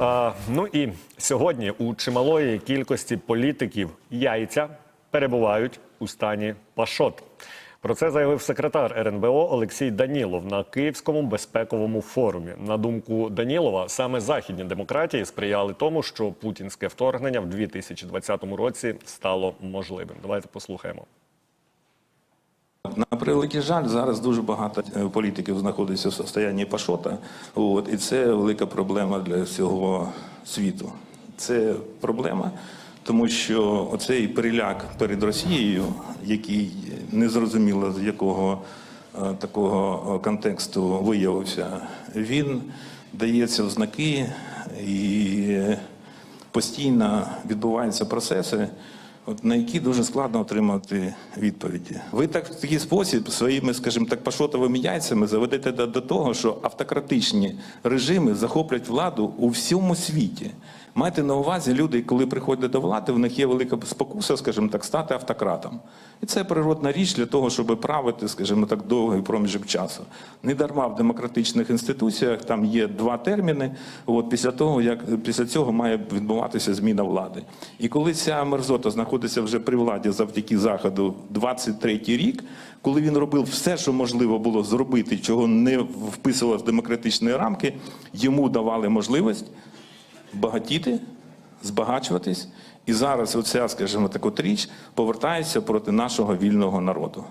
А, ну і сьогодні у чималої кількості політиків яйця перебувають у стані пашот. Про це заявив секретар РНБО Олексій Данілов на Київському безпековому форумі. На думку Данілова, саме західні демократії сприяли тому, що путінське вторгнення в 2020 році стало можливим. Давайте послухаємо. На превеликий жаль, зараз дуже багато е, політиків знаходиться в состоянні пашота. От, і це велика проблема для всього світу. Це проблема, тому що оцей переляк перед Росією, який незрозуміло з якого е, такого е, контексту виявився, він дається в і постійно відбуваються процеси, от, на які дуже складно отримати відповіді. Ви так в такий спосіб своїми, скажімо так, пашотовими яйцями заведете до, до того, що автократичні режими захоплять владу у всьому світі. Майте на увазі, люди, коли приходять до влади, в них є велика спокуса, скажімо так, стати автократом. І це природна річ для того, щоб правити, скажімо так, довгий проміжок часу. Не дарма в демократичних інституціях там є два терміни. От після того, як після цього має відбуватися зміна влади. І коли ця мерзота знаходиться вже при владі завдяки заходу 23-й рік, коли він робив все, що можливо було зробити, чого не вписувалося в демократичні рамки, йому давали можливість багатіти, збагачуватись. І зараз оця, скажімо так, от річ повертається проти нашого вільного народу.